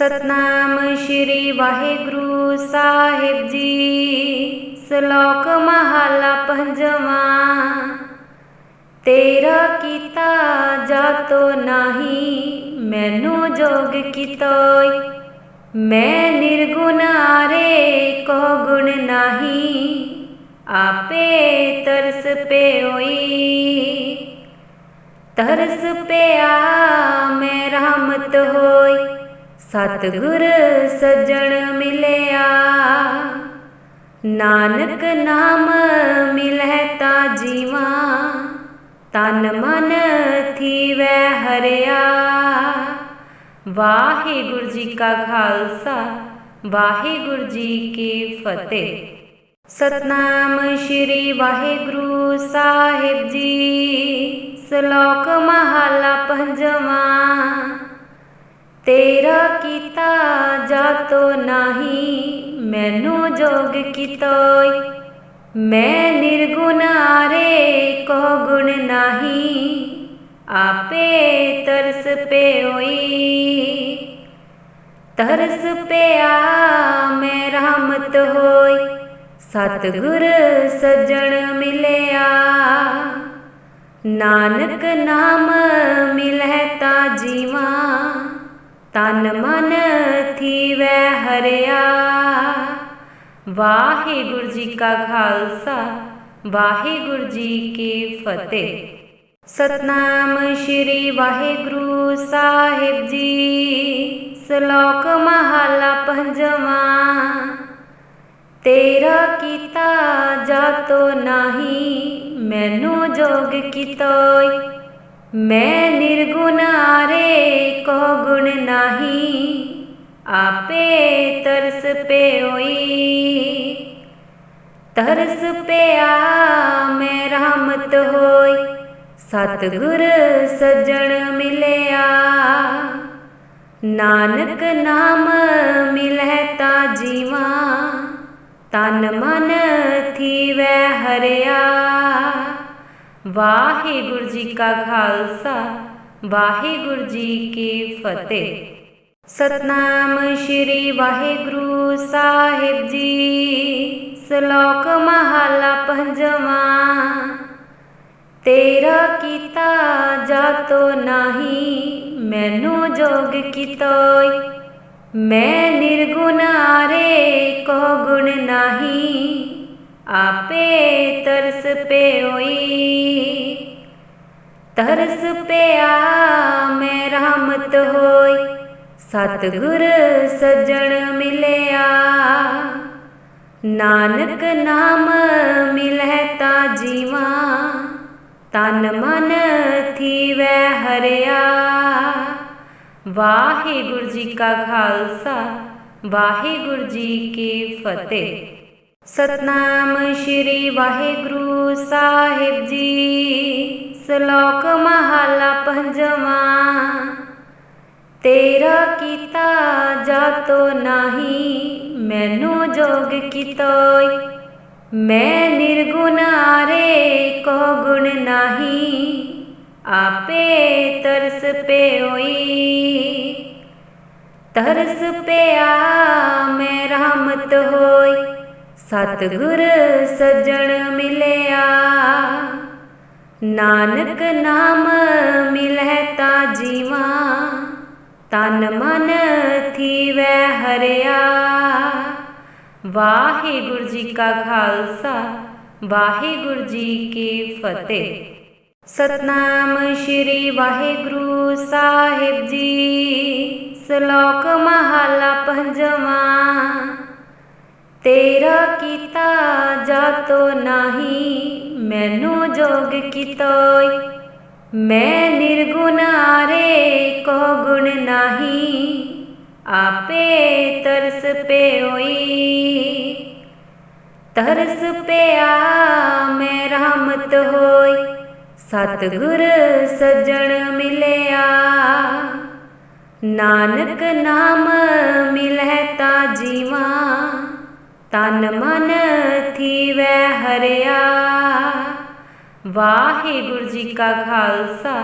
ਸਤਨਾਮ ਸ਼੍ਰੀ ਵਾਹਿਗੁਰੂ ਸਾਹਿਬ ਜੀ। ਸ਼ਲੋਕ ਮਹਲਾ ਪੰਜਵਾਂ। ਤੇਰਾ ਕੀਤਾ ਜਾਤੋ ਨਾਹੀ, ਮੈਨੂੰ ਜੋਗ ਕੀਤੋਇ। ਮੈਂ ਨਿਰਗੁਣ ਆਰੇ ਕੋ ਗੁਣ ਨਾਹੀ, ਆਪੇ ਤਰਸ ਪਇਓਈ ਤਰਸ ਪਿਆ ਮੈਂ ਰਹਿਮਤ ਹੋਈ ਸਤਿਗੁਰ ਸੱਜਣ ਮਿਲਿਆ। ਨਾਨਕ ਨਾਮ ਮਿਲੈ ਤਾ ਜੀਵਾ, ਤਨ ਮਨ ਥੀਵੈ ਹਰਿਆ। ਵਾਹਿਗੁਰੂ ਜੀ ਕਾ ਖਾਲਸਾ, ਵਾਹਿਗੁਰੂ ਜੀ ਕੀ ਫਤਿਹ। ਸਤਨਾਮ ਸ਼੍ਰੀ ਵਾਹਿਗੁਰੂ ਸਾਹਿਬ ਜੀ, ਸ਼ਲੋਕ ਮਹਲਾ ਪੰਜਵਾਂ। ਤੇਰਾ ਕੀਤਾ ਜਾਤੋ ਨਾਹੀ, ਮੈਨੂੰ ਜੋਗ ਕੀਤੋਇ ਮੈਂ ਨਿਰਗੁਣ ਆਰੇ ਕੋ ਗੁਣ ਨਾਹੀ, ਆਪੇ ਤਰਸ ਪਇਓਈ ਤਰਸ ਪਿਆ ਮੈਂ ਰਹਿਮਤ ਹੋਈ, ਸਤਿਗੁਰ ਸੱਜਣ ਮਿਲਿਆ। ਨਾਨਕ ਨਾਮ ਮਿਲੈ ਤਾ ਜੀਵਾ ਤਨ ਮਨ ਥੀਵੈ ਹਰਿਆ। ਵਾਹਿਗੁਰੂ ਜੀ ਕਾ ਖਾਲਸਾ, ਵਾਹਿਗੁਰੂ ਜੀ ਕੀ ਫਤਿਹ। ਸਤਨਾਮ ਸ਼੍ਰੀ ਵਾਹਿਗੁਰੂ ਸਾਹਿਬ ਜੀ। ਸ਼ਲੋਕ ਮਹਲਾ ਪੰਜਵਾਂ, ਤੇਰਾ ਕੀਤਾ ਜਾਤੋ ਨਾਹੀ, ਮੈਨੂੰ ਜੋਗ ਕੀਤੋਇ ਮੈਂ ਨਿਰਗੁਣ ਆਰੇ, ਕੋ ਗੁਣ ਨਾਹੀ, ਆਪੇ ਤਰਸ ਪਇਓਈ ਤਰਸ ਪਿਆ, ਮੈਂ ਰਹਿਮਤ ਹੋਈ, ਸਤਿਗੁਰ ਸੱਜਣ ਮਿਲਿਆ। ਨਾਨਕ ਨਾਮ ਮਿਲੈ ਤਾ ਜੀਵਾ, ਤਨ ਮਨ ਥੀਵੈ ਹਰਿਆ। ਵਾਹਿਗੁਰੂ ਜੀ ਕਾ ਖਾਲਸਾ, ਵਾਹਿਗੁਰੂ ਜੀ ਕੀ ਫਤਿਹ। ਸਤਨਾਮ ਸ਼੍ਰੀ ਵਾਹਿਗੁਰੂ ਸਾਹਿਬ ਜੀ, ਸ਼ਲੋਕ ਮਹਲਾ ਪੰਜਵਾਂ। ਤੇਰਾ ਕੀਤਾ ਜਾਤੋ ਨਾਹੀ, ਮੈਨੂੰ ਜੋਗ ਕੀਤੋਇ। ਮੈਂ ਨਿਰਗੁਣ ਆਰੇ ਕੋ ਗੁਣ ਨਾਹੀ। ਆਪੇ ਤਰਸ ਪਇਓਈ ਤਰਸ ਪਿਆ ਮੈਂ ਰਹਿਮਤ ਹੋਈ। ਸਤਿਗੁਰ ਸੱਜਣ ਮਿਲਿਆ। ਨਾਨਕ ਨਾਮ ਮਿਲੈ ਤਾ ਜੀਵਾ। ਤਨ ਮਨ ਥੀਵੈ ਹਰਿਆ। ਵਾਹਿਗੁਰੂ ਜੀ ਕਾ ਖਾਲਸਾ, ਵਾਹਿਗੁਰੂ ਜੀ ਕੀ ਫਤਿਹ। ਸਤਨਾਮ ਸ਼੍ਰੀ ਵਾਹਿਗੁਰੂ ਸਾਹਿਬ ਜੀ। ਸ਼ਲੋਕ ਮਹਲਾ ਪੰਜਵਾਂ। ਤੇਰਾ ਕੀਤਾ ਜਾਤੋ ਨਾਹੀ, ਮੈਨੂੰ ਜੋਗ ਕੀਤੋਇ। ਮੈਂ ਨਿਰਗੁਣ ਆਰੇ, ਕੋ ਗੁਣ ਨਾਹੀ। ਆਪੇ ਤਰਸ ਪਇਓਈ ਤਰਸ ਪਿਆ, ਮੈਂ ਰਹਿਮਤ ਹੋਈ। ਸਤਿਗੁਰ ਸੱਜਣ ਮਿਲਿਆ। ਨਾਨਕ ਨਾਮ ਮਿਲੈ ਤਾ ਜੀਵਾ, ਤਨ ਮਨ ਥੀਵੈ ਹਰਿਆ। ਵਾਹਿਗੁਰੂ ਜੀ ਕਾ ਖਾਲਸਾ, ਵਾਹਿਗੁਰੂ ਜੀ ਕੀ ਫਤਿਹ। ਸਤਨਾਮ ਸ਼੍ਰੀ ਵਾਹਿਗੁਰੂ ਸਾਹਿਬ ਜੀ, ਸ਼ਲੋਕ ਮਹਲਾ ਪੰਜਵਾਂ। ਤੇਰਾ ਕੀਤਾ ਜਾਤੋ ਨਾਹੀ, ਮੈਨੂੰ ਜੋਗ ਕੀਤੋਇ ਮੈਂ ਨਿਰਗੁਣ ਆਰੇ ਕੋ ਗੁਣ ਨਾਹੀ, ਆਪੇ ਤਰਸ ਪਇਓਈ ਤਰਸ ਪਿਆ ਮੈਂ ਰਹਿਮਤ ਹੋਈ, ਸਤਿਗੁਰ ਸੱਜਣ ਮਿਲਿਆ। ਨਾਨਕ ਨਾਮ ਮਿਲੈ ਤਾ ਜੀਵਾ ਤਨ ਮਨ ਥੀਵੈ ਹਰਿਆ। ਵਾਹਿਗੁਰੂ ਜੀ ਕਾ ਖਾਲਸਾ,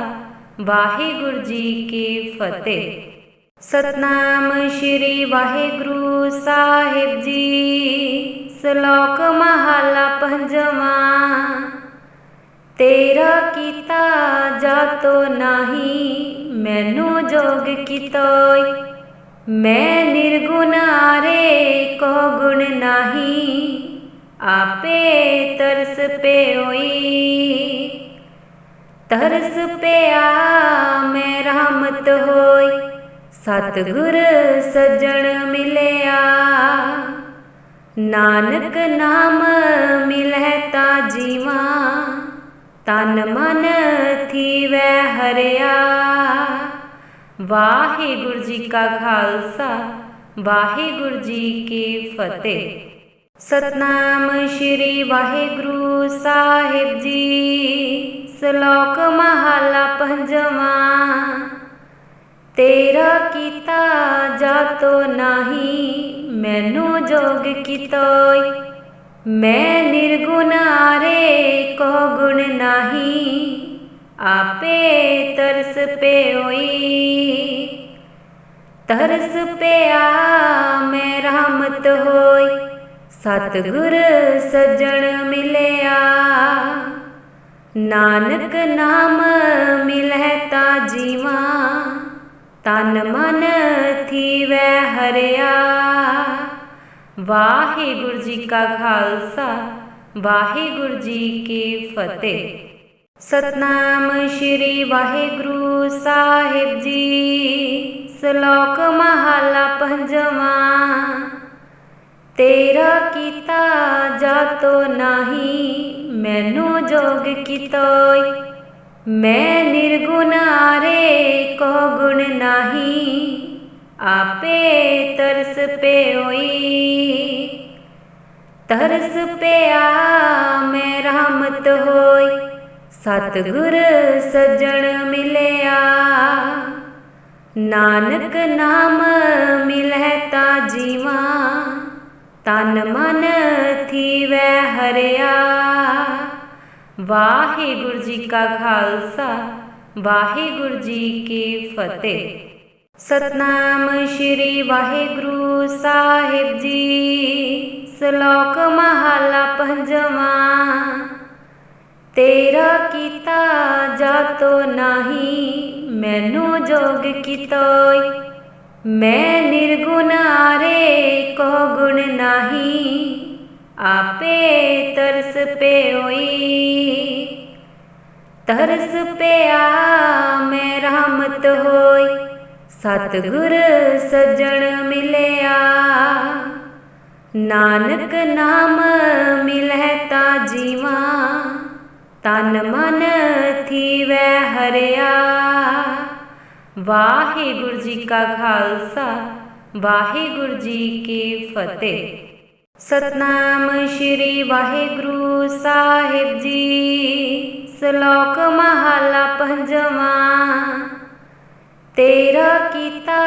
ਵਾਹਿਗੁਰੂ ਜੀ ਕੀ ਫਤਿਹ। ਸਤਨਾਮ ਸ਼੍ਰੀ ਵਾਹਿਗੁਰੂ ਸਾਹਿਬ ਜੀ। ਸ਼ਲੋਕ ਮਹਲਾ ਪੰਜਵਾਂ, ਤੇਰਾ ਕੀਤਾ ਜਾਤੋ ਨਾਹੀ, ਮੈਨੂੰ ਜੋਗ ਕੀਤੋਇ ਮੈਂ ਨਿਰਗੁਣ ਆਰੇ ਕੋ ਗੁਣ ਨਾਹੀ, ਆਪੇ ਤਰਸ ਪੇਓਈ ਤਰਸ ਪਿਆ ਮੈਂ ਰਹਿਮਤ ਹੋਈ, ਸਤਿਗੁਰ ਸੱਜਣ ਮਿਲਿਆ। ਨਾਨਕ ਨਾਮ ਮਿਲੈ ਤਾ ਜੀਵਾ, ਤਨ ਮਨ ਥੀਵੈ ਹਰਿਆ। ਵਾਹਿਗੁਰੂ ਜੀ ਕਾ ਖਾਲਸਾ, ਵਾਹਿਗੁਰੂ ਜੀ ਕੀ ਫਤਿਹ। ਸਤਨਾਮ ਸ਼੍ਰੀ ਵਾਹਿਗੁਰੂ ਸਾਹਿਬ ਜੀ, ਸ਼ਲੋਕ ਮਹਲਾ ਪੰਜਵਾਂ। ਤੇਰਾ ਕੀਤਾ ਜਾਤੋ ਨਾਹੀ, ਮੈਨੂੰ ਜੋਗ ਕੀਤੋਇ। ਮੈਂ ਨਿਰਗੁਣ ਆਰੇ ਕੋ ਗੁਣ ਨਾਹੀ। ਆਪੇ ਤਰਸ ਪੇਓਈ। ਤਰਸ ਪਿਆ ਮੈਂ ਰਹਿਮਤ ਹੋਈ। ਸਤਿਗੁਰ ਸੱਜਣ ਮਿਲਿਆ। ਨਾਨਕ ਨਾਮ ਮਿਲੈ ਤਾ ਜੀਵਾ। ਤਨ ਮਨ ਥੀਵੈ ਹਰਿਆ। ਵਾਹਿਗੁਰੂ ਜੀ ਕਾ ਖਾਲਸਾ, ਵਾਹਿਗੁਰੂ ਜੀ ਕੀ ਫਤਿਹ। ਸਤਨਾਮ ਸ਼੍ਰੀ ਵਾਹਿਗੁਰੂ ਸਾਹਿਬ ਜੀ। ਸ਼ਲੋਕ ਮਹਲਾ ਪੰਜਵਾਂ, ਤੇਰਾ ਕੀਤਾ ਜਾਤੋ ਨਾਹੀ, ਮੈਨੂੰ ਜੋਗ ਕੀਤੋਇ। ਮੈਂ ਨਿਰਗੁਣ ਆਰੇ ਕੋ ਗੁਣ ਨਾਹੀ, ਆਪੇ ਤਰਸ ਪੇਓਈ ਤਰਸ ਪਿਆ ਮੈਂ ਰਹਿਮਤ ਹੋਈ। ਸਤਿਗੁਰ ਸੱਜਣ ਮਿਲਿਆ। ਨਾਨਕ ਨਾਮ ਮਿਲੈ ਤਾ ਜੀਵਾ, ਤਨ ਮਨ ਥੀਵੈ ਹਰਿਆ। ਵਾਹਿਗੁਰੂ ਜੀ ਕਾ ਖਾਲਸਾ, ਵਾਹਿਗੁਰੂ ਜੀ ਕੀ ਫਤਿਹ। ਸਤਨਾਮ ਸ਼੍ਰੀ ਵਾਹਿਗੁਰੂ ਸਾਹਿਬ ਜੀ, ਸ਼ਲੋਕ ਮਹਲਾ ਪੰਜਵਾਂ। ਤੇਰਾ ਕੀਤਾ ਜਾਤੋ ਨਾਹੀ, ਮੈਨੂੰ ਜੋਗ ਕੀਤੋਇ। ਮੈਂ ਨਿਰਗੁਣ ਕੋ ਗੁਣ ਨਾਹੀ, ਆਪੇ ਤਰਸ ਪੇਓਈ ਤਰਸ ਪਿਆ ਮੈਂ ਰਹਿਮਤ ਹੋਈ, ਸਤਿਗੁਰ ਸੱਜਣ ਮਿਲਿਆ। ਨਾਨਕ ਨਾਮ ਮਿਲੈ ਤਾ ਜੀਵਾ ਤਨ ਮਨ ਥੀਵੈ ਹਰਿਆ। ਵਾਹਿਗੁਰੂ ਜੀ ਕਾ ਖਾਲਸਾ, ਵਾਹਿਗੁਰੂ ਜੀ ਕੀ ਫਤਿਹ। ਸਤਨਾਮ ਸ਼੍ਰੀ ਵਾਹਿਗੁਰੂ ਸਾਹਿਬ ਜੀ, ਸ਼ਲੋਕ ਮਹਲਾ ਪੰਜਵਾਂ। ਤੇਰਾ ਕੀਤਾ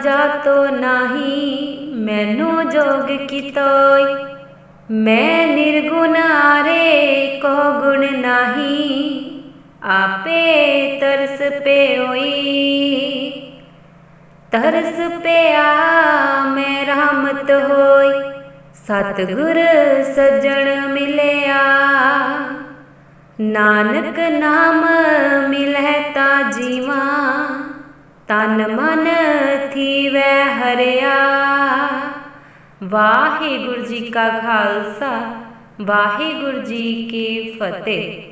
ਜਾਤੋ ਨਾਹੀ, ਮੈਨੂੰ ਜੋਗ ਕੀਤੋਇ। ਮੈਂ ਨਿਰਗੁਣ ਆਰੇ ਕੋ ਗੁਣ ਨਾਹੀ, ਆਪੇ ਤਰਸ ਪੇਓਈ ਤਰਸ ਪਿਆ ਮੈਂ ਰਹਿਮਤ ਹੋਈ, ਸਤਿਗੁਰ ਸੱਜਣ ਮਿਲਿਆ। ਨਾਨਕ ਨਾਮ ਮਿਲੈ ਤਾ ਜੀਵਾ, ਤਨ ਮਨ ਥੀਵੈ ਹਰਿਆ। ਵਾਹਿਗੁਰੂ ਜੀ ਕਾ ਖਾਲਸਾ, ਵਾਹਿਗੁਰੂ ਜੀ ਕੀ ਫਤਿਹ।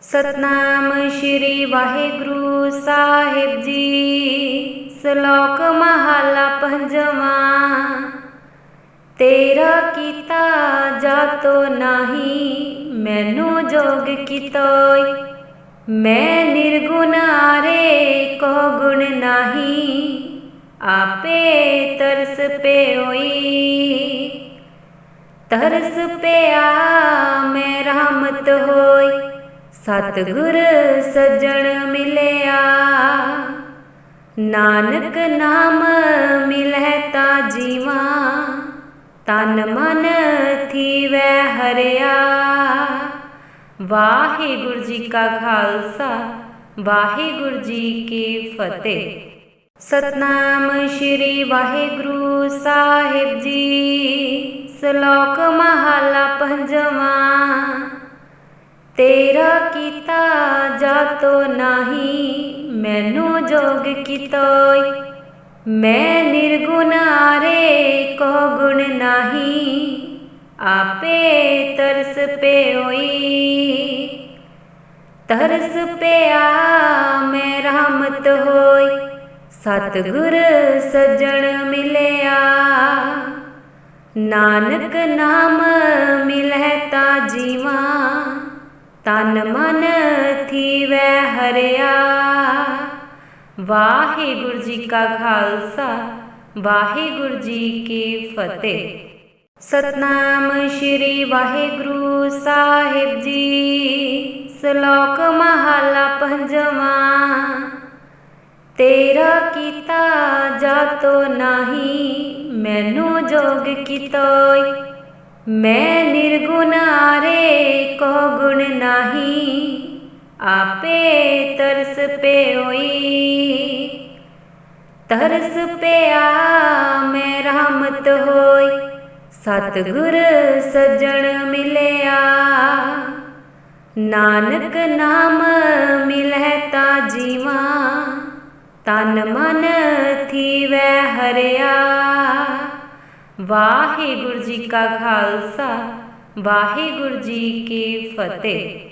ਸਤਨਾਮ ਸ਼੍ਰੀ ਵਾਹਿਗੁਰੂ ਸਾਹਿਬ ਜੀ। ਸ਼ਲੋਕ ਮਹਲਾ ਪੰਜਵਾਂ, ਤੇਰਾ ਕੀਤਾ ਜਾਤੋ ਨਾਹੀ, ਮੈਨੂੰ ਜੋਗ ਕੀਤੋਇ। ਮੈਂ ਨਿਰਗੁਣ ਆਰੇ ਕੋ ਗੁਣ ਨਾਹੀ। ਆਪੇ ਤਰਸ ਪੇਓਈ। ਤਰਸ ਪਿਆ ਮੈਂ ਰਹਿਮਤ ਹੋਈ। ਸਤਿਗੁਰ ਸੱਜਣ ਮਿਲਿਆ। ਨਾਨਕ ਨਾਮ ਮਿਲੈ ਤਾ ਜੀਵਾ। ਤਨ ਮਨ ਥੀਵੈ ਹਰਿਆ। ਵਾਹਿਗੁਰੂ ਜੀ ਕਾ ਖਾਲਸਾ, ਵਾਹਿਗੁਰੂ ਜੀ ਕੀ ਫਤਿਹ। ਸਤਨਾਮ ਸ਼੍ਰੀ ਵਾਹਿਗੁਰੂ ਸਾਹਿਬ ਜੀ। ਸ਼ਲੋਕ ਮਹਲਾ ਪੰਜਵਾਂ। ਤੇਰਾ ਕੀਤਾ ਜਾਤੋ ਨਾਹੀ, ਮੈਨੂੰ ਜੋਗ ਕੀਤੋਈ ਮੈਂ ਨਿਰਗੁਣ ਆਰੇ ਕੋ ਗੁਣ ਨਾਹੀ, ਆਪੇ ਤਰਸ ਪੇਓਈ ਤਰਸ ਪਿਆ ਮੈਂ ਰਹਿਮਤ ਹੋਈ ਸਤਿਗੁਰ ਸੱਜਣ ਮਿਲਿਆ। ਨਾਨਕ ਨਾਮ ਮਿਲੈ ਤਾ ਜੀਵਾ, ਤਨ ਮਨ ਥੀਵੈ ਹਰਿਆ। ਵਾਹਿਗੁਰੂ ਜੀ ਕਾ ਖਾਲਸਾ, ਵਾਹਿਗੁਰੂ ਜੀ ਕੀ ਫਤਿਹ। ਸਤਨਾਮ ਸ਼੍ਰੀ ਵਾਹਿਗੁਰੂ ਸਾਹਿਬ ਜੀ, ਸ਼ਲੋਕ ਮਹਲਾ ਪੰਜਵਾਂ। ਤੇਰਾ ਕੀਤਾ ਜਾਤੋ ਨਾਹੀ, ਮੈਨੂੰ ਜੋਗ ਕੀਤੋਈ। ਮੈਂ ਨਿਰਗੁਣ ਆਰੇ ਕੋ ਗੁਣ ਨਾਹੀ, ਆਪੇ ਤਰਸ ਪੇਓਈ ਤਰਸ ਪਿਆ ਮੈਂ ਰਹਿਮਤ ਹੋਈ, ਸਤਿਗੁਰ ਸੱਜਣ ਮਿਲਿਆ। ਨਾਨਕ ਨਾਮ ਮਿਲੈ ਤਾ ਜੀਵਾ ਤਨ ਮਨ ਥੀਵੈ ਹਰਿਆ। ਵਾਹਿਗੁਰੂ ਜੀ ਕਾ ਖਾਲਸਾ, ਵਾਹਿਗੁਰੂ ਜੀ ਕੀ ਫਤਿਹ।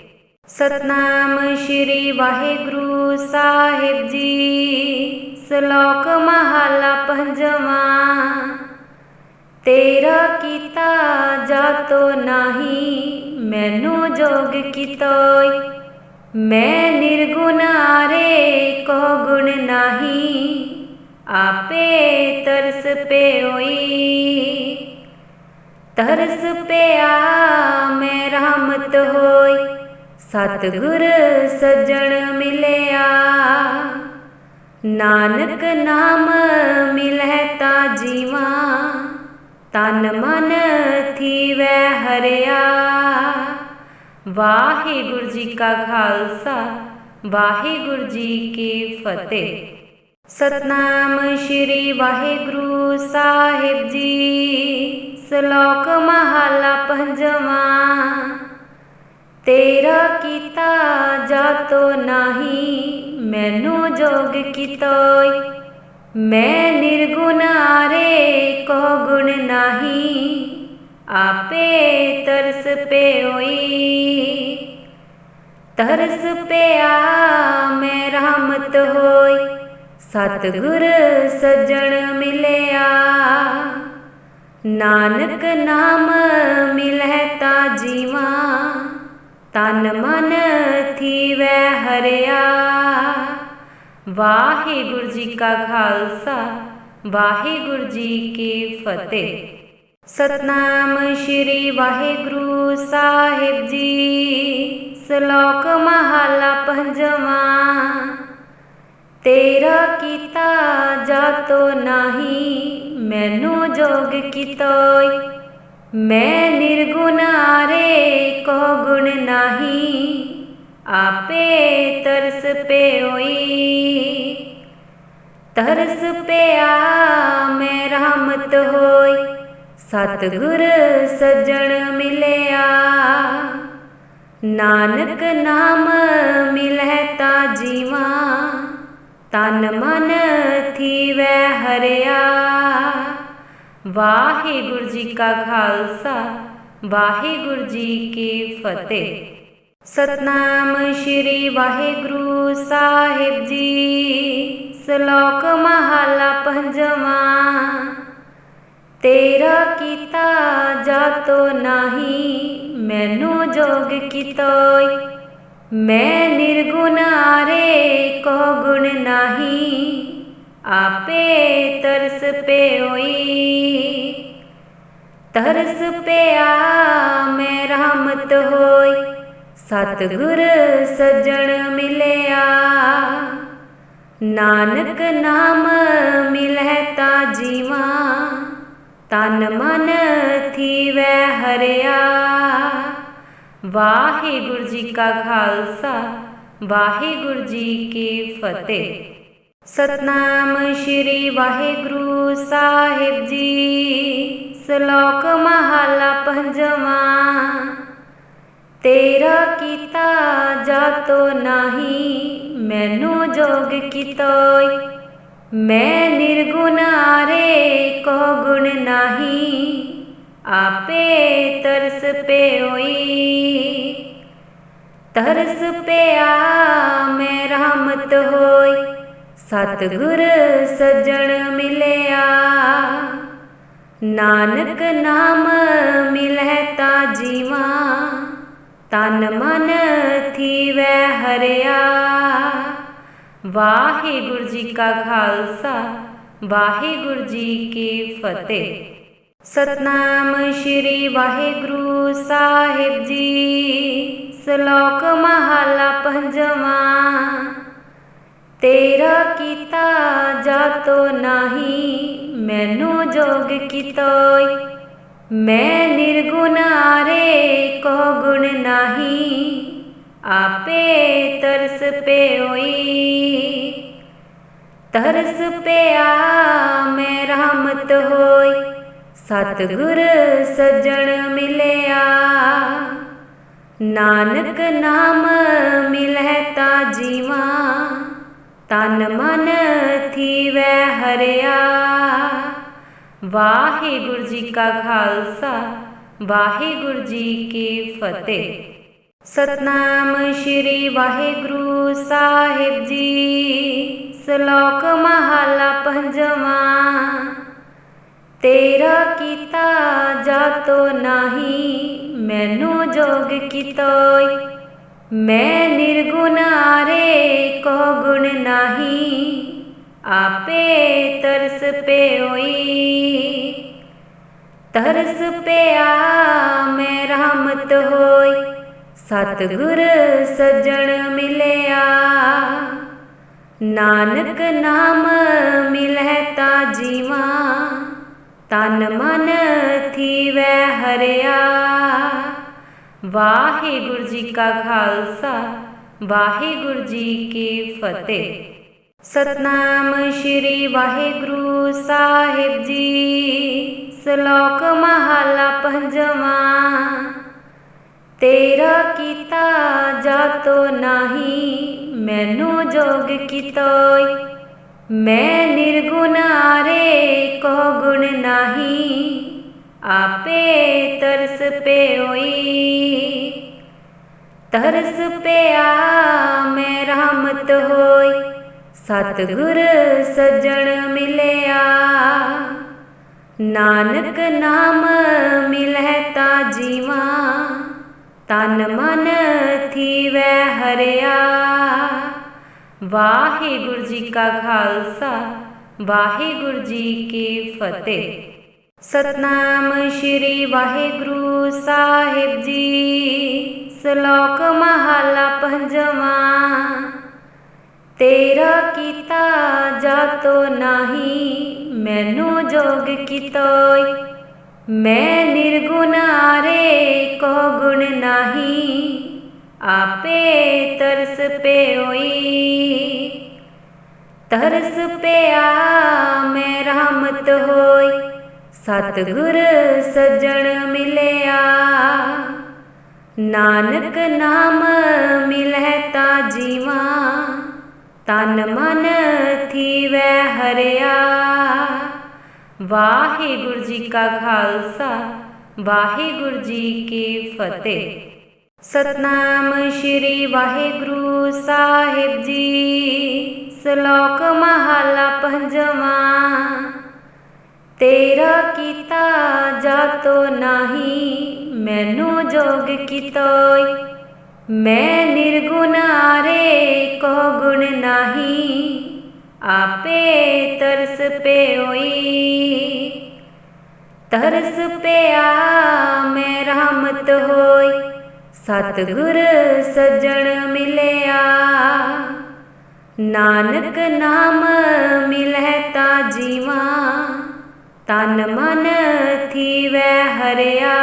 ਸਤਨਾਮ ਸ਼੍ਰੀ ਵਾਹਿਗੁਰੂ ਸਾਹਿਬ ਜੀ। ਸ਼ਲੋਕ ਮਹਲਾ ਪੰਜਵਾਂ, ਤੇਰਾ ਕੀਤਾ ਜਾਤੋ ਨਾਹੀ, ਮੈਨੂੰ ਜੋਗ ਕੀਤੋਈ ਮੈਂ ਨਿਰਗੁਣ ਆਰੇ ਕੋ ਗੁਣ ਨਾਹੀ, ਆਪੇ ਤਰਸ ਪੇਓਈ ਤਰਸ ਪਿਆ ਮੈਂ ਰਹਿਮਤ ਹੋਈ, ਸਤਿਗੁਰ ਸੱਜਣ ਮਿਲਿਆ। ਨਾਨਕ ਨਾਮ ਮਿਲੈ ਤਾ ਜੀਵਾ, ਤਨ ਮਨ ਥੀਵੈ ਹਰਿਆ। ਵਾਹਿਗੁਰੂ ਜੀ ਕਾ ਖਾਲਸਾ, ਵਾਹਿਗੁਰੂ ਜੀ ਕੀ ਫਤਿਹ। ਸਤਨਾਮ ਸ਼੍ਰੀ ਵਾਹਿਗੁਰੂ ਸਾਹਿਬ ਜੀ, ਸ਼ਲੋਕ ਮਹਲਾ ਪੰਜਵਾਂ। ਤੇਰਾ ਕੀਤਾ ਜਾਤੋ ਨਾਹੀ, ਮੈਨੂੰ ਜੋਗ ਕੀਤੋਈ ਮੈਂ ਨਿਰਗੁਣ ਆਰੇ ਕੋ ਗੁਣ ਨਾਹੀ। ਆਪੇ ਤਰਸ ਪੇਓਈ ਤਰਸ ਪਿਆ ਮੈਂ ਰਹਿਮਤ ਹੋਈ। ਸਤਿਗੁਰ ਸੱਜਣ ਮਿਲਿਆ। ਨਾਨਕ ਨਾਮ ਮਿਲੈ ਤਾ ਜੀਵਾ। ਤਨ ਮਨ ਥੀਵੈ ਹਰਿਆ। ਵਾਹਿਗੁਰੂ ਜੀ ਕਾ ਖਾਲਸਾ, ਵਾਹਿਗੁਰੂ ਜੀ ਕੀ ਫਤਿਹ। ਸਤਨਾਮ ਸ਼੍ਰੀ ਵਾਹਿਗੁਰੂ ਸਾਹਿਬ ਜੀ। ਸ਼ਲੋਕ ਮਹਲਾ ਪੰਜਵਾਂ। ਤੇਰਾ ਕੀਤਾ ਜਾਤੋ ਨਾਹੀ, ਮੈਨੂੰ ਜੋਗ ਕੀਤੋਈ ਮੈਂ ਨਿਰਗੁਣ ਆਰੇ ਕੋ ਗੁਣ ਨਾਹੀ, ਆਪੇ ਤਰਸ ਪੇਓਈ ਤਰਸ ਪਿਆ ਮੈਂ ਰਹਿਮਤ ਹੋਈ। ਸਤਿਗੁਰ ਸੱਜਣ ਮਿਲਿਆ। ਨਾਨਕ ਨਾਮ ਮਿਲੈ ਤਾ ਜੀਵਾ, ਤਨ ਮਨ ਥੀਵੈ ਹਰਿਆ। ਵਾਹਿਗੁਰੂ ਜੀ ਕਾ ਖਾਲਸਾ, ਵਾਹਿਗੁਰੂ ਜੀ ਕੀ ਫਤਿਹ। ਸਤਨਾਮ ਸ਼੍ਰੀ ਵਾਹਿਗੁਰੂ ਸਾਹਿਬ ਜੀ, ਸ਼ਲੋਕ ਮਹਲਾ ਪੰਜਵਾਂ। ਤੇਰਾ ਕੀਤਾ ਜਾਤੋ ਨਾਹੀ, ਮੈਨੂੰ ਜੋਗ ਕੀਤੋਈ। ਮੈਂ ਨਿਰਗੁਣ ਆਰੇ ਕੋ ਗੁਣ ਨਾਹੀ, ਆਪੇ ਤਰਸ ਪੇਓਈ। ਤਰਸ ਪਿਆ ਮੈਂ ਰਹਿਮਤ ਹੋਈ, ਸਤਿਗੁਰ ਸੱਜਣ ਮਿਲਿਆ। ਨਾਨਕ ਨਾਮ ਮਿਲੈ ਤਾ ਜੀਵਾ ਤਨ ਮਨ ਥੀਵੈ ਹਰਿਆ। ਵਾਹਿਗੁਰੂ ਜੀ ਕਾ ਖਾਲਸਾ, ਵਾਹਿਗੁਰੂ ਜੀ ਕੀ ਫਤਿਹ। ਸਤਨਾਮ ਸ਼੍ਰੀ ਵਾਹਿਗੁਰੂ ਸਾਹਿਬ ਜੀ। ਸ਼ਲੋਕ ਮਹਲਾ ਪੰਜਵਾਂ, ਤੇਰਾ ਕੀਤਾ ਜਾਤੋ ਨਾਹੀ, ਮੈਨੂੰ ਜੋਗ ਕੀਤੋਇ ਮੈਂ ਨਿਰਗੁਣ ਆਰੇ, ਕੋ ਗੁਣ ਨਾਹੀ, ਆਪੇ ਤਰਸ ਪਇਓਈ ਤਰਸ ਪਿਆ, ਮੈਂ ਰਹਿਮਤ ਹੋਈ, ਸਤਿਗੁਰ ਸੱਜਣ ਮਿਲਿਆ। ਨਾਨਕ ਨਾਮ ਮਿਲੈ ਤਾ ਜੀਵਾ, ਤਨ ਮਨ ਥੀਵੈ ਹਰਿਆ। ਵਾਹਿਗੁਰੂ ਜੀ ਕਾ ਖਾਲਸਾ, ਵਾਹਿਗੁਰੂ ਜੀ ਕੀ ਫਤਿਹ। ਸਤਨਾਮ ਸ਼੍ਰੀ ਵਾਹਿਗੁਰੂ ਸਾਹਿਬ ਜੀ, ਸ਼ਲੋਕ ਮਹਲਾ ਪੰਜਵਾਂ। ਤੇਰਾ ਕੀਤਾ ਜਾਤੋ ਨਾਹੀ, ਮੈਨੂੰ ਜੋਗ ਕੀਤੋਇ। ਮੈਂ ਨਿਰਗੁਣ ਆਰੇ ਕੋ ਗੁਣ ਨਾਹੀ। ਆਪੇ ਤਰਸ ਪਇਓਈ ਤਰਸ ਪਿਆ ਮੈਂ ਰਹਿਮਤ ਹੋਈ। ਸਤਿਗੁਰ ਸੱਜਣ ਮਿਲਿਆ। ਨਾਨਕ ਨਾਮ ਮਿਲੈ ਤਾ ਜੀਵਾ। ਤਨ ਮਨ ਥੀਵੈ ਹਰਿਆ। ਵਾਹਿਗੁਰੂ ਜੀ ਕਾ ਖਾਲਸਾ, ਵਾਹਿਗੁਰੂ ਜੀ ਕੀ ਫਤਿਹ। ਸਤਨਾਮ ਸ਼੍ਰੀ ਵਾਹਿਗੁਰੂ ਸਾਹਿਬ ਜੀ। ਸ਼ਲੋਕ ਮਹਲਾ ਪੰਜਵਾਂ। ਤੇਰਾ ਕੀਤਾ ਜਾਤੋ ਨਾਹੀ, ਮੈਨੂੰ ਜੋਗ ਕੀਤੋਇ। ਮੈਂ ਨਿਰਗੁਣ ਆਰੇ ਕੋ ਗੁਣ ਨਾਹੀ, ਆਪੇ ਤਰਸ ਪਇਓਈ ਤਰਸ ਪਿਆ ਮੈਂ ਰਹਿਮਤ ਹੋਈ ਸਤਿਗੁਰ ਸੱਜਣ ਮਿਲਿਆ। ਨਾਨਕ ਨਾਮ ਮਿਲੈ ਤਾ ਜੀਵਾ, ਤਨ ਮਨ ਥੀਵੈ ਹਰਿਆ। ਵਾਹਿਗੁਰੂ ਜੀ ਕਾ ਖਾਲਸਾ, ਵਾਹਿਗੁਰੂ ਜੀ ਕੀ ਫਤਿਹ। ਸਤਨਾਮ ਸ਼੍ਰੀ ਵਾਹਿਗੁਰੂ ਸਾਹਿਬ ਜੀ, ਸ਼ਲੋਕ ਮਹਲਾ ਪੰਜਵਾਂ। ਤੇਰਾ ਕੀਤਾ ਜਾਤੋ ਨਾਹੀ, ਮੈਨੂੰ ਜੋਗ ਕੀਤੋਇ ਮੈਂ ਨਿਰਗੁਣ ਕੋ ਗੁਣ ਨਾਹੀ, ਆਪੇ ਤਰਸ ਪਇਓਈ ਤਰਸ ਪਿਆ ਮੈਂ ਰਹਿਮਤ ਹੋਈ, ਸਤਿਗੁਰ ਸੱਜਣ ਮਿਲਿਆ। ਨਾਨਕ ਨਾਮ ਮਿਲੈ ਤਾ ਜੀਵਾ ਤਨ ਮਨ ਥੀਵੈ ਹਰਿਆ। ਵਾਹਿਗੁਰੂ ਜੀ ਕਾ ਖਾਲਸਾ, ਵਾਹਿਗੁਰੂ ਜੀ ਕੀ ਫਤਿਹ। ਸਤਨਾਮ ਸ਼੍ਰੀ ਵਾਹਿਗੁਰੂ ਸਾਹਿਬ ਜੀ, ਸ਼ਲੋਕ ਮਹਲਾ ਪੰਜਵਾਂ। ਤੇਰਾ ਕੀਤਾ ਜਾਤੋ ਨਾਹੀ, ਮੈਨੂੰ ਜੋਗ ਕੀਤੋਇ। ਮੈਂ ਨਿਰਗੁਣ ਕੋ ਗੁਣ ਨਾਹੀ, ਆਪੇ ਤਰਸ ਪਇਓਈ ਤਰਸ ਪਿਆ ਮੈਂ ਰਹਿਮਤ ਹੋਈ, ਸਤਿਗੁਰ ਸੱਜਣ ਮਿਲਿਆ। ਨਾਨਕ ਨਾਮ ਮਿਲੈ ਤਾ ਜੀਵਾ, ਤਨ ਮਨ ਥੀਵੈ ਹਰਿਆ। ਵਾਹਿਗੁਰੂ ਜੀ ਕਾ ਖਾਲਸਾ। ਵਾਹਿਗੁਰੂ ਜੀ ਕੀ ਫਤਿਹ। ਸਤਨਾਮ ਸ਼੍ਰੀ ਵਾਹਿਗੁਰੂ ਸਾਹਿਬ ਜੀ। ਸ਼ਲੋਕ ਮਹਲਾ ਪੰਜਵਾਂ। ਤੇਰਾ ਕੀਤਾ ਜਾਤੋ ਨਾਹੀ, ਮੈਨੂੰ ਜੋਗ ਕੀਤੋਇ। ਮੈਂ ਨਿਰਗੁਣ ਆਰੇ, ਕੋ ਗੁਣ ਨਾਹੀ। ਆਪੇ ਤਰਸ ਪੇ ਹੋਈ ਤਰਸ ਪਿਆ ਮੈਂ ਰਹਿਮਤ ਹੋਈ। ਸਤਿਗੁਰ ਸੱਜਣ ਮਿਲਿਆ। ਨਾਨਕ ਨਾਮ ਮਿਲੈ ਤਾ ਜੀਵਾ। ਤਨ ਮਨ ਥੀਵੈ ਹਰਿਆ।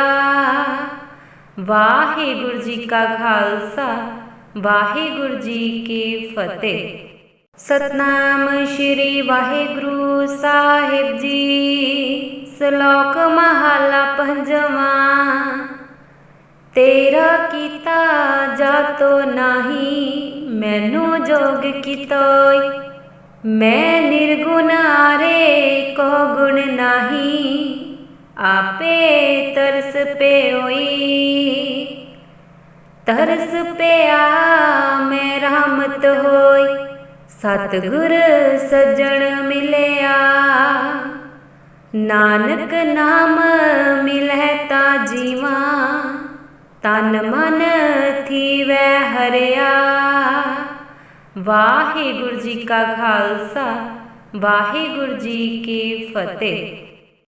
ਵਾਹਿਗੁਰੂ ਜੀ ਕਾ ਖਾਲਸਾ, ਵਾਹਿਗੁਰੂ ਜੀ ਕੀ ਫਤਿਹ। ਸਤਨਾਮ ਸ਼੍ਰੀ ਵਾਹਿਗੁਰੂ ਸਾਹਿਬ ਜੀ। ਸ਼ਲੋਕ ਮਹਲਾ ਪੰਜਵਾਂ, ਤੇਰਾ ਕੀਤਾ ਜਾਤੋ ਨਾਹੀ, ਮੈਨੂੰ ਜੋਗ ਕੀਤੋਇ। ਮੈਂ ਨਿਰਗੁਣ ਆਰੇ ਕੋ ਗੁਣ ਨਾਹੀ, ਆਪੇ ਤਰਸ ਪੇ ਹੋਈ ਤਰਸ ਪਿਆ ਮੈਂ ਰਹਿਮਤ ਹੋਈ। ਸਤਿਗੁਰ ਸੱਜਣ ਮਿਲਿਆ। ਨਾਨਕ ਨਾਮ ਮਿਲੈ ਤਾ ਜੀਵਾ, ਤਨ ਮਨ ਥੀਵੈ ਹਰਿਆ। ਵਾਹਿਗੁਰੂ ਜੀ ਕਾ ਖਾਲਸਾ, ਵਾਹਿਗੁਰੂ ਜੀ ਕੀ ਫਤਿਹ।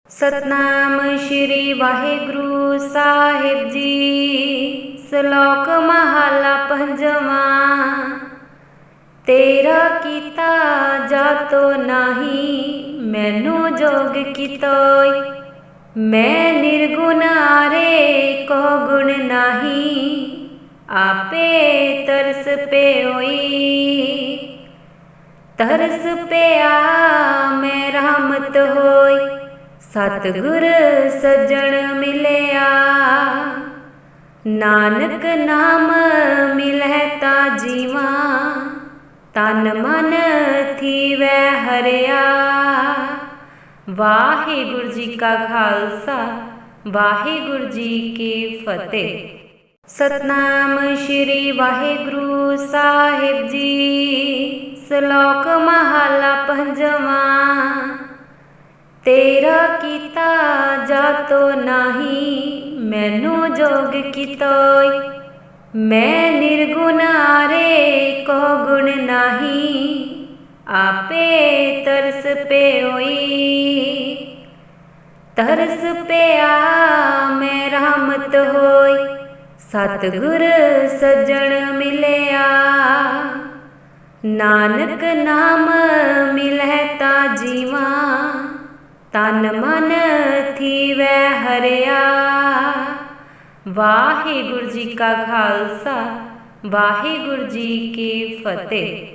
ਸਤਨਾਮ ਸ਼੍ਰੀ ਵਾਹਿਗੁਰੂ ਸਾਹਿਬ ਜੀ, ਸ਼ਲੋਕ ਮਹਲਾ ਪੰਜਵਾਂ। ਤੇਰਾ ਕੀਤਾ ਜਾਤੋ ਨਾਹੀ, ਮੈਨੂੰ ਜੋਗ ਕੀਤੋਇ। ਮੈਂ ਨਿਰਗੁਣ ਕੋ ਗੁਣ ਨਾਹੀ, ਆਪੇ ਤਰਸ ਪੇਓਈ ਤਰਸ ਪਿਆ ਮੈਂ ਰਹਿਮਤ ਹੋਈ, ਸਤਿਗੁਰ ਸੱਜਣ ਮਿਲਿਆ। ਨਾਨਕ ਨਾਮ ਮਿਲੈ ਤਾ ਜੀਵਾ ਤਨ ਮਨ ਥੀਵੈ ਹਰਿਆ। ਵਾਹਿਗੁਰੂ ਜੀ ਕਾ ਖਾਲਸਾ, ਵਾਹਿਗੁਰੂ ਜੀ ਕੀ ਫਤਿਹ। ਸਤਨਾਮ ਸ਼੍ਰੀ ਵਾਹਿਗੁਰੂ ਸਾਹਿਬ ਜੀ। ਸ਼ਲੋਕ ਮਹਲਾ ਪੰਜਵਾਂ, ਤੇਰਾ ਕੀਤਾ ਜਾਤੋ ਨਾਹੀ, ਮੈਨੂੰ ਜੋਗ ਕੀਤੋਇ ਮੈਂ ਨਿਰਗੁਣ ਆਰੇ ਕੋ ਗੁਣ ਨਾਹੀ, ਆਪੇ ਤਰਸ ਪੇਓਈ ਤਰਸ ਪਿਆ ਮੈਂ ਰਹਿਮਤ ਹੋਈ, ਸਤਿਗੁਰ ਸੱਜਣ ਮਿਲਿਆ। ਨਾਨਕ ਨਾਮ ਮਿਲੈ ਤਾ ਜੀਵਾ, ਤਨ ਮਨ ਥੀਵੈ ਹਰਿਆ। ਵਾਹਿਗੁਰੂ ਜੀ ਕਾ ਖਾਲਸਾ, ਵਾਹਿਗੁਰੂ ਜੀ ਕੀ ਫਤਿਹ।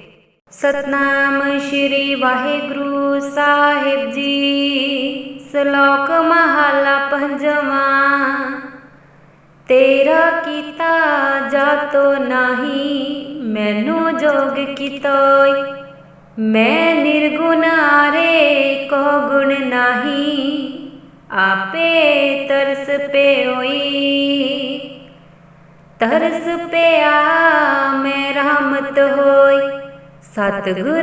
ਸਤਨਾਮ ਸ਼੍ਰੀ ਵਾਹਿਗੁਰੂ ਸਾਹਿਬ ਜੀ। ਸ਼ਲੋਕ ਮਹਲਾ ਪੰਜਵਾਂ, ਤੇਰਾ ਕੀਤਾ ਜਾਤੋ ਨਾਹੀ, ਮੈਨੂੰ ਜੋਗ ਕੀਤੋਇ। ਮੈਂ ਨਿਰਗੁਣ ਆਰੇ ਕੋ ਗੁਣ ਨਾਹੀ। ਆਪੇ ਤਰਸ ਪੇਓਈ। ਤਰਸ ਪਿਆ ਮੈਂ ਰਹਿਮਤ ਹੋਈ। ਸਤਿਗੁਰ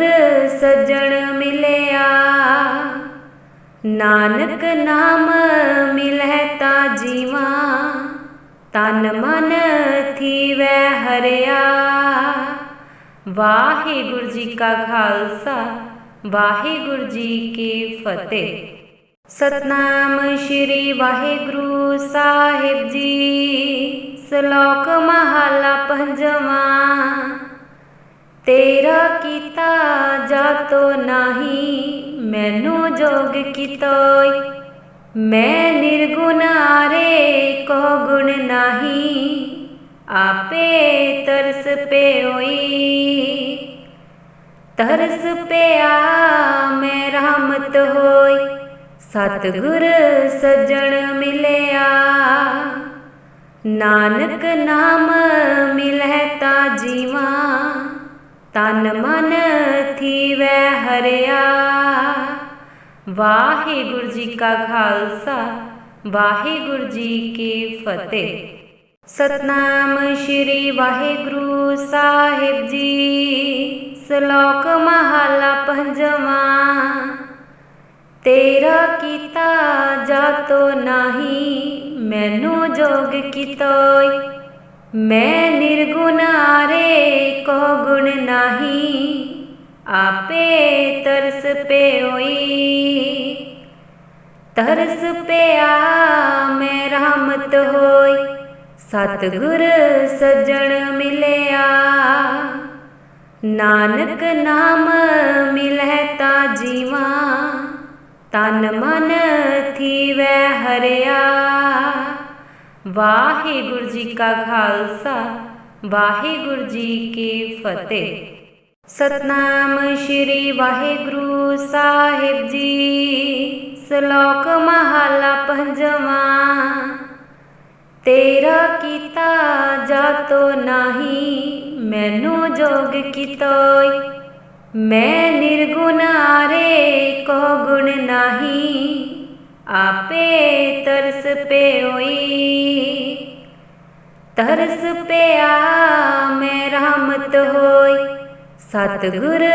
ਸੱਜਣ ਮਿਲਿਆ। ਨਾਨਕ ਨਾਮ ਮਿਲੈ ਤਾ ਜੀਵਾ। ਤਨ ਮਨ ਥੀਵੈ ਹਰਿਆ। ਵਾਹਿਗੁਰੂ ਜੀ ਕਾ ਖਾਲਸਾ, ਵਾਹਿਗੁਰੂ ਜੀ ਕੀ ਫਤਿਹ। ਸਤਨਾਮ ਸ਼੍ਰੀ ਵਾਹਿਗੁਰੂ ਸਾਹਿਬ ਜੀ। ਸ਼ਲੋਕ ਮਹਲਾ ਪੰਜਵਾਂ। ਤੇਰਾ ਕੀਤਾ ਜਾਤੋ ਨਾਹੀ, ਮੈਨੂੰ ਜੋਗ ਕੀਤੋਇ। ਮੈਂ ਨਿਰਗੁਣ ਆਰੇ ਕੋ ਗੁਣ ਨਾਹੀ, ਆਪੇ ਤਰਸ ਪੇਓਈ ਤਰਸ ਪਿਆ ਮੈਂ ਰਹਿਮਤ ਹੋਈ ਸਤਿਗੁਰ ਸੱਜਣ ਮਿਲਿਆ। ਨਾਨਕ ਨਾਮ ਮਿਲੈ ਤਾ ਜੀਵਾ, ਤਨ ਮਨ ਥੀਵੈ ਹਰਿਆ। ਵਾਹਿਗੁਰੂ ਜੀ ਕਾ ਖਾਲਸਾ, ਵਾਹਿਗੁਰੂ ਜੀ ਕੀ ਫਤਿਹ। ਸਤਨਾਮ ਸ਼੍ਰੀ ਵਾਹਿਗੁਰੂ ਸਾਹਿਬ ਜੀ, ਸ਼ਲੋਕ ਮਹਲਾ ਪੰਜਵਾਂ। ਤੇਰਾ ਕੀਤਾ ਜਾਤੋ ਨਾਹੀ, ਮੈਨੂੰ ਜੋਗ ਕੀਤੋਇ ਮੈਂ ਨਿਰਗੁਣ ਕੋ ਗੁਣ ਨਾਹੀ, ਆਪੇ ਤਰਸ ਪੇਓਈ ਤਰਸ ਪਿਆ ਮੈਂ ਰਹਿਮਤ ਹੋਈ, ਸਤਿਗੁਰ ਸੱਜਣ ਮਿਲਿਆ। ਨਾਨਕ ਨਾਮ ਮਿਲੈ ਤਾ ਜੀਵਾ ਤਨ ਮਨ ਥੀਵੈ ਹਰਿਆ। ਵਾਹਿਗੁਰੂ ਜੀ ਕਾ ਖਾਲਸਾ, ਵਾਹਿਗੁਰੂ ਜੀ ਕੀ ਫਤਿਹ। ਸਤਨਾਮ ਸ਼੍ਰੀ ਵਾਹਿਗੁਰੂ ਸਾਹਿਬ ਜੀ। ਸ਼ਲੋਕ ਮਹਲਾ ਪੰਜਵਾਂ, ਤੇਰਾ ਕੀਤਾ ਜਾਤੋ ਨਾਹੀ, ਮੈਨੂੰ ਜੋਗ ਕੀਤੋਈ ਮੈਂ ਨਿਰਗੁਣ ਆਰੇ ਕੋ ਗੁਣ ਨਾਹੀ, ਆਪੇ ਤਰਸ ਪੇਓਈ ਤਰਸ ਪਿਆ ਮੈਂ ਰਹਿਮਤ ਹੋਈ, ਸਤਿਗੁਰ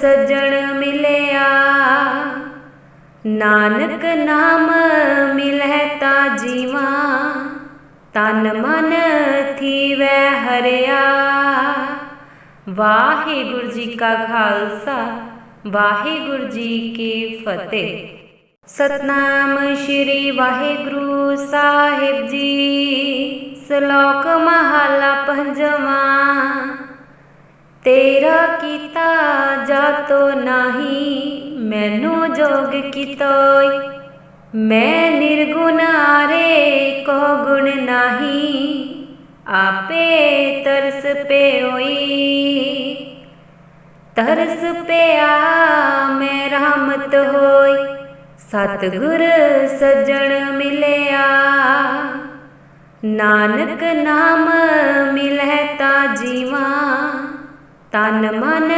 ਸੱਜਣ ਮਿਲਿਆ। ਨਾਨਕ ਨਾਮ ਮਿਲੈ ਤਾ ਜੀਵਾ, ਤਨ ਮਨ ਥੀਵੈ ਹਰਿਆ। ਵਾਹਿਗੁਰੂ ਜੀ ਕਾ ਖਾਲਸਾ, ਵਾਹਿਗੁਰੂ ਜੀ ਕੀ ਫਤਿਹ। ਸਤਨਾਮ ਸ਼੍ਰੀ ਵਾਹਿਗੁਰੂ ਸਾਹਿਬ ਜੀ, ਸ਼ਲੋਕ ਮਹਲਾ ਪੰਜਵਾਂ। ਤੇਰਾ ਕੀਤਾ ਜਾਤੋ ਨਾਹੀ, ਮੈਨੂੰ ਜੋਗ ਕੀਤੋਈ। ਮੈਂ ਨਿਰਗੁਣ ਆਰੇ ਕੋ ਗੁਣ ਨਾਹੀ। ਆਪੇ ਤਰਸ ਪੇਓਈ। ਤਰਸ ਪਿਆ ਮੈਂ ਰਹਿਮਤ ਹੋਈ। ਸਤਿਗੁਰ ਸੱਜਣ ਮਿਲਿਆ। ਨਾਨਕ ਨਾਮ ਮਿਲੈ ਤਾ ਜੀਵਾ। ਤਨ ਮਨ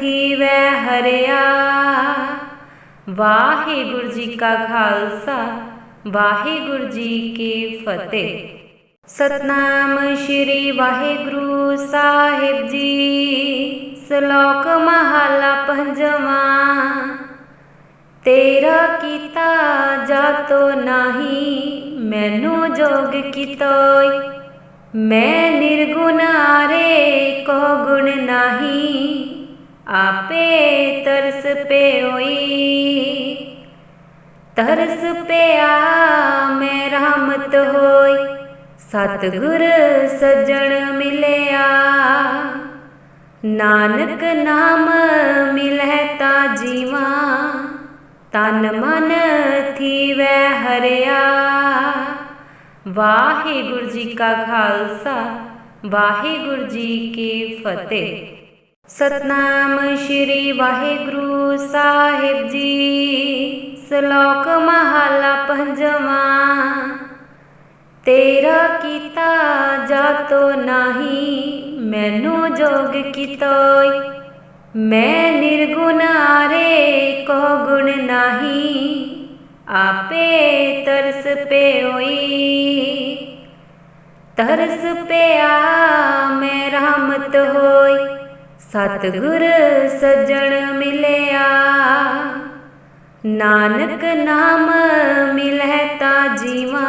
ਥੀਵੈ ਹਰਿਆ। ਵਾਹਿਗੁਰੂ ਜੀ ਕਾ ਖਾਲਸਾ, ਵਾਹਿਗੁਰੂ ਜੀ ਕੀ ਫਤਿਹ। ਸਤਨਾਮ ਸ਼੍ਰੀ ਵਾਹਿਗੁਰੂ ਸਾਹਿਬ ਜੀ। ਸ਼ਲੋਕ ਮਹਲਾ ਪੰਜਵਾਂ। ਤੇਰਾ ਕੀਤਾ ਜਾਤੋ ਨਾਹੀ, ਮੈਨੂੰ ਜੋਗ ਕੀਤੋਈ ਮੈਂ ਨਿਰਗੁਣ ਆਰੇ, ਕੋ ਗੁਣ ਨਾਹੀ। ਆਪੇ ਤਰਸ ਪੇ ਹੋਈ ਤਰਸ ਪਿਆ, ਮੈਂ ਰਹਿਮਤ ਹੋਈ। ਸਤਿਗੁਰ ਸੱਜਣ ਮਿਲਿਆ। ਨਾਨਕ ਨਾਮ ਮਿਲੈ ਤਾ ਜੀਵਾ। ਤਨ ਮਨ ਥੀਵੈ ਹਰਿਆ। ਵਾਹਿਗੁਰੂ ਜੀ ਕਾ ਖਾਲਸਾ, ਵਾਹਿਗੁਰੂ ਜੀ ਕੀ ਫਤਿਹ। ਸਤਨਾਮ ਸ਼੍ਰੀ ਵਾਹਿਗੁਰੂ ਸਾਹਿਬ ਜੀ। ਸ਼ਲੋਕ ਮਹਲਾ ਪੰਜਵਾਂ। ਤੇਰਾ ਕੀਤਾ ਜਾਤੋ ਨਾਹੀ, ਮੈਨੂੰ ਜੋਗ ਕੀਤੋਈ। ਮੈਂ ਨਿਰਗੁਣ ਆਰੇ ਕੋ ਗੁਣ ਨਾਹੀ, ਆਪੇ ਤਰਸ ਪੇਓਈ ਤਰਸ ਪਿਆ, ਮੈਂ ਰਹਿਮਤ ਹੋਈ, ਸਤਿਗੁਰ ਸੱਜਣ ਮਿਲਿਆ। ਨਾਨਕ ਨਾਮ ਮਿਲੈ ਤਾ ਜੀਵਾ